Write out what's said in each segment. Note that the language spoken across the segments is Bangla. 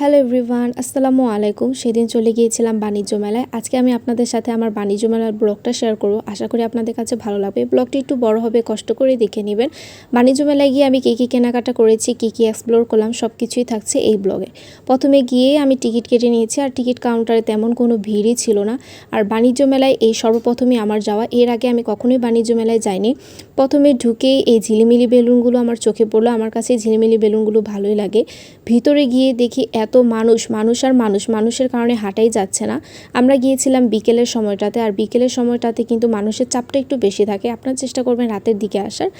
হ্যালো এভরিওয়ান, আসসালামু আলাইকুম। সেদিন চলে গিয়েছিলাম বাণিজ্য মেলায়। আজকে আমি আপনাদের সাথে আমার বাণিজ্য মেলার ব্লগটা শেয়ার করব। আশা করি আপনাদের কাছে ভালো লাগবে। ব্লগটি একটু বড় হবে, কষ্ট করে দেখে নেবেন। বাণিজ্য মেলায় গিয়ে আমি কী কী কেনাকাটা করেছি, কী কী এক্সপ্লোর করলাম সব কিছুই থাকছে এই ব্লগে। প্রথমে গিয়ে আমি টিকিট কেটে নিয়েছি আর টিকিট কাউন্টারে তেমন কোনো ভিড়ই ছিল না। আর বাণিজ্য মেলায় এই সর্বপ্রথমে আমার যাওয়া। এর আগে আমি কখনোই বাণিজ্য মেলায় যাইনি। প্রথমে ঢুকেই এই ঝিলিমিলি বেলুনগুলো আমার চোখে পড়ল। আমার কাছে ঝিলিমিলি বেলুনগুলো ভালোই লাগে। ভিতরে গিয়ে দেখি এত মানুষ মানুষ আর মানুষ, মানুষের কারণে হাঁটাই যাচ্ছে না। আমরা গিয়েছিলাম বিকেলের সময়টাতে, আর বিকেলের সময়টাতে কিন্তু মানুষের চাপটা একটু বেশি থাকে। আপনার চেষ্টা করবেন রাতের দিকে আসার।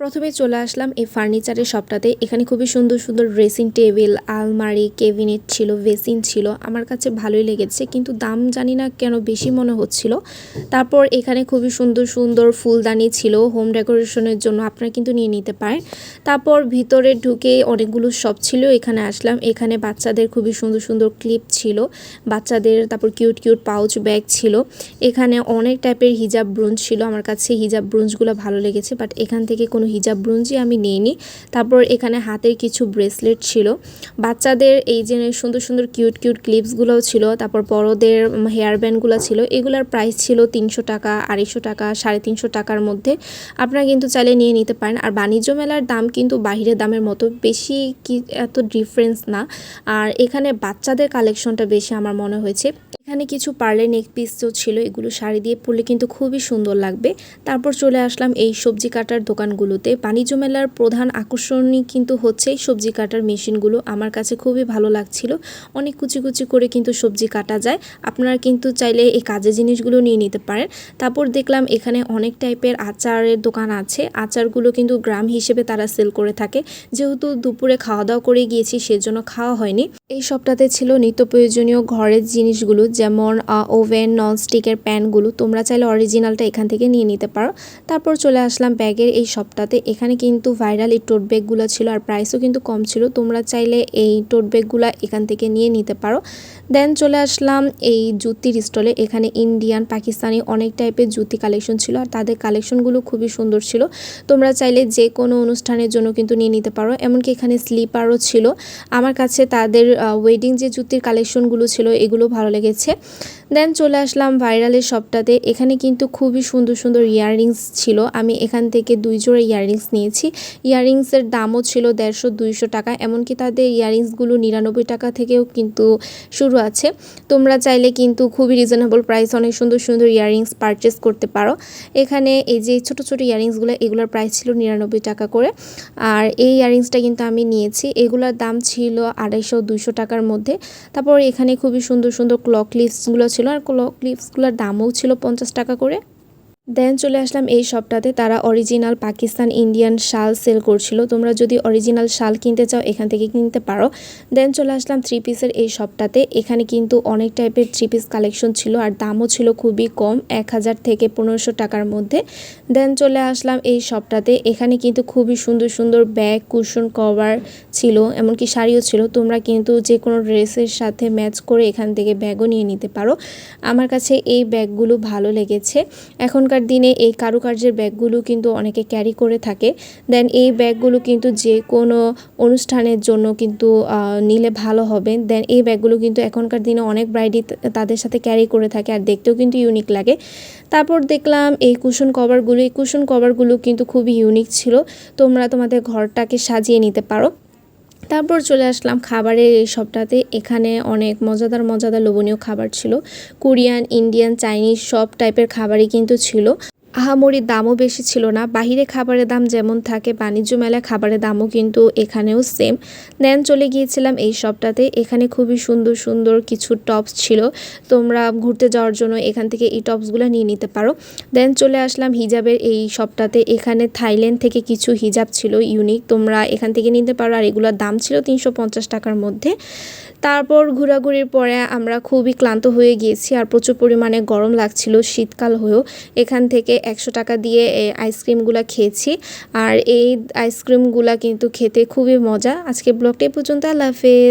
প্রথমে চলে আসলাম এই ফার্নিচারের শপটাতে। এখানে খুবই সুন্দর সুন্দর ড্রেসিং টেবিল আলমারি কেবিনেট ছিল, বেসিন ছিল। আমার কাছে ভালোই লেগেছে, কিন্তু দাম জানি না কেন বেশি মনে হচ্ছিল। তারপর এখানে খুবই সুন্দর সুন্দর ফুলদানি ছিল হোম ডেকোরেশনের জন্য আপনারা কিন্তু নিয়ে নিতে পারেন। তারপর ভিতরে ঢুকে অনেকগুলো শপ ছিল, এখানে আসলাম। এখানে বাচ্চাদের খুবই সুন্দর সুন্দর ক্লিপ ছিল। বাচ্চাদের, তারপর কিউট কিউট পাউচ ব্যাগ ছিল। এখানে অনেক টাইপের হিজাব ব্রুঞ্জ ছিল। আমার কাছে হিজাব ব্রুঞ্জগুলো ভালো লেগেছে বাট এখান থেকে কোনো হিজাব ব্রুঞ্জই আমি নিইনি। তারপর এখানে হাতের কিছু ব্রেসলেট ছিল। বাচ্চাদের এই যে সুন্দর সুন্দর কিউট কিউট ক্লিপসগুলোও ছিল। তারপর বড়দের হেয়ার ব্যান্ডগুলো ছিল। এগুলোর প্রাইস ছিল তিনশো টাকা, আড়াইশো টাকা, সাড়ে তিনশো টাকার মধ্যে। আপনারা কিন্তু চাইলে নিয়ে নিতে পারেন। আর বাণিজ্য মেলার দাম কিন্তু বাহিরের দামের মতো বেশি কি এত ডিফারেন্স না। আর এখানে বাচ্চাদের কালেকশনটা বেশি আমার মনে হয়েছে। এখানে কিছু পার্লে নেক পিসও ছিল, এগুলো শাড়ি দিয়ে পরলে কিন্তু খুবই সুন্দর লাগবে। তারপর চলে আসলাম এই সবজি কাটার দোকানগুলোতে। বাণিজ্য মেলার প্রধান আকর্ষণই কিন্তু হচ্ছে সবজি কাটার মেশিনগুলো। আমার কাছে খুবই ভালো লাগছিল। অনেক কুচি কুচি করে কিন্তু সবজি কাটা যায়। আপনারা কিন্তু চাইলে এই কাজের জিনিসগুলো নিয়ে নিতে পারেন। তারপর দেখলাম এখানে অনেক টাইপের আচারের দোকান আছে। আচারগুলো কিন্তু গ্রাম হিসেবে তারা সেল করে থাকে। যেহেতু দুপুরে খাওয়া দাওয়া করে গিয়েছি, সেজন্য খাওয়া হয়নি। এই সপ্তাহে ছিল নিত্য প্রয়োজনীয় ঘরের জিনিসগুলো যেমন ওভেন, ননস্টিকের প্যানগুলো তোমরা চাইলে অরিজিনালটা এখান থেকে নিয়ে নিতে পারো। তারপর চলে আসলাম ব্যাগের এই সপ্তাহে এখানে কিন্তু ভাইরাল এই টোট ব্যাগগুলো ছিল আর প্রাইসও কিন্তু কম ছিল। তোমরা চাইলে এই টোট ব্যাগগুলো এখান থেকে নিয়ে নিতে পারো। দেন চলে আসলাম এই জুতির স্টলে এখানে ইন্ডিয়ান পাকিস্তানি অনেক টাইপের জুতি কালেকশন ছিল আর তাদের কালেকশনগুলো খুবই সুন্দর ছিল। তোমরা চাইলে যে কোনো অনুষ্ঠানের জন্য কিন্তু নিয়ে নিতে পারো। এমনকি এখানে স্লিপারও ছিল। আমার কাছে তাদের ওয়েডিং যে জুতির কালেকশনগুলো ছিল, এগুলো ভালো লেগেছে। দেন চলে আসলাম ভাইরালের শপটাতে এখানে কিন্তু খুবই সুন্দর সুন্দর ইয়াররিংস ছিল। আমি এখান থেকে দুই জোড়া ইয়াররিংস নিয়েছি। ইয়াররিংসের দামও ছিল দেড়শো দুইশো টাকা, এমনকি তাদের ইয়াররিংসগুলো নিরানব্বই টাকা থেকেও কিন্তু শুরু আছে। তোমরা চাইলে কিন্তু খুবই রিজনেবল প্রাইস অনেক সুন্দর সুন্দর ইয়াররিংস পারচেস করতে পারো। এখানে এই যে ছোট ছোট ইয়াররিংসগুলো এগুলোর প্রাইস ছিল নিরানব্বই টাকা করে। আর এই ইয়াররিংসটা কিন্তু আমি নিয়েছি। এগুলোর দাম ছিল আড়াইশো দুইশো টাকার মধ্যে। তারপর এখানে খুবই সুন্দর সুন্দর ক্লক লিপসগুলো ছিল আর ক্লিপসগুলোর লিপসগুলোর দামও ছিল পঞ্চাশ টাকা করে। দেন চলে আসলাম এই শপটাতে। তারা অরিজিনাল পাকিস্তান ইন্ডিয়ান শাল সেল করছিল। তোমরা যদি অরিজিনাল শাল কিনতে চাও, এখান থেকে কিনতে পারো। দেন চলে আসলাম থ্রি পিসের এই শপটাতে। এখানে কিন্তু অনেক টাইপের থ্রি পিস কালেকশন ছিল আর দামও ছিল খুবই কম, এক হাজার থেকে পনেরোশো টাকার মধ্যে। দেন চলে আসলাম এই শপটাতে। এখানে কিন্তু খুবই সুন্দর সুন্দর ব্যাগ কুশন কভার ছিল, এমনকি শাড়িও ছিল। তোমরা কিন্তু যে কোনো ড্রেসের সাথে ম্যাচ করে এখান থেকে ব্যাগও নিয়ে নিতে পারো। আমার কাছে এই ব্যাগগুলো ভালো লেগেছে। এখনকার এখনকার দিনে এই কারুকার্যের ব্যাগগুলো কিন্তু অনেকে ক্যারি করে থাকে। দেন এই ব্যাগগুলো কিন্তু যে কোনো অনুষ্ঠানের জন্য কিন্তু নিলে ভালো হবে। দেন এই ব্যাগগুলো কিন্তু এখনকার দিনে অনেক ব্রাইডি তাদের সাথে ক্যারি করে থাকে আর দেখতেও কিন্তু ইউনিক লাগে। তারপর দেখলাম এই কুশন কভারগুলো এই কুশন কভারগুলো কিন্তু খুবই ইউনিক ছিল। তোমরা তোমাদের ঘরটাকে সাজিয়ে নিতে পারো। তারপর চলে আসলাম খাবারের এই সবটাতে এখানে অনেক মজাদার মজাদার লোভনীয় খাবার ছিল। কোরিয়ান, ইন্ডিয়ান, চাইনিজ সব টাইপের খাবারই কিন্তু ছিল। আহামরির দামও বেশি ছিল না। বাহিরে খাবারের দাম যেমন থাকে, বাণিজ্য মেলায় খাবারের দামও কিন্তু এখানেও সেম দেন চলে গিয়েছিলাম এই শপটাতে এখানে খুবই সুন্দর সুন্দর কিছু টপস ছিল। তোমরা ঘুরতে যাওয়ার জন্য এখান থেকে এই টপসগুলো নিয়ে নিতে পারো। দেন চলে আসলাম হিজাবের এই শপটাতে এখানে থাইল্যান্ড থেকে কিছু হিজাব ছিল ইউনিক তোমরা এখান থেকে নিতে পারো। আর এগুলোর দাম ছিল তিনশো পঞ্চাশ টাকার মধ্যে। তারপর ঘোরাঘুরির পরে আমরা খুবই ক্লান্ত হয়ে গিয়েছি। আর প্রচুর পরিমাণে গরম লাগছিল শীতকাল হয়েও। এখান থেকে একশো টাকা দিয়ে এই আইসক্রিমগুলো খেয়েছি। আর এই আইসক্রিমগুলো কিন্তু খেতে খুবই মজা। আজকে ব্লগটা পর্যন্ত। আল্লাহ হাফেজ।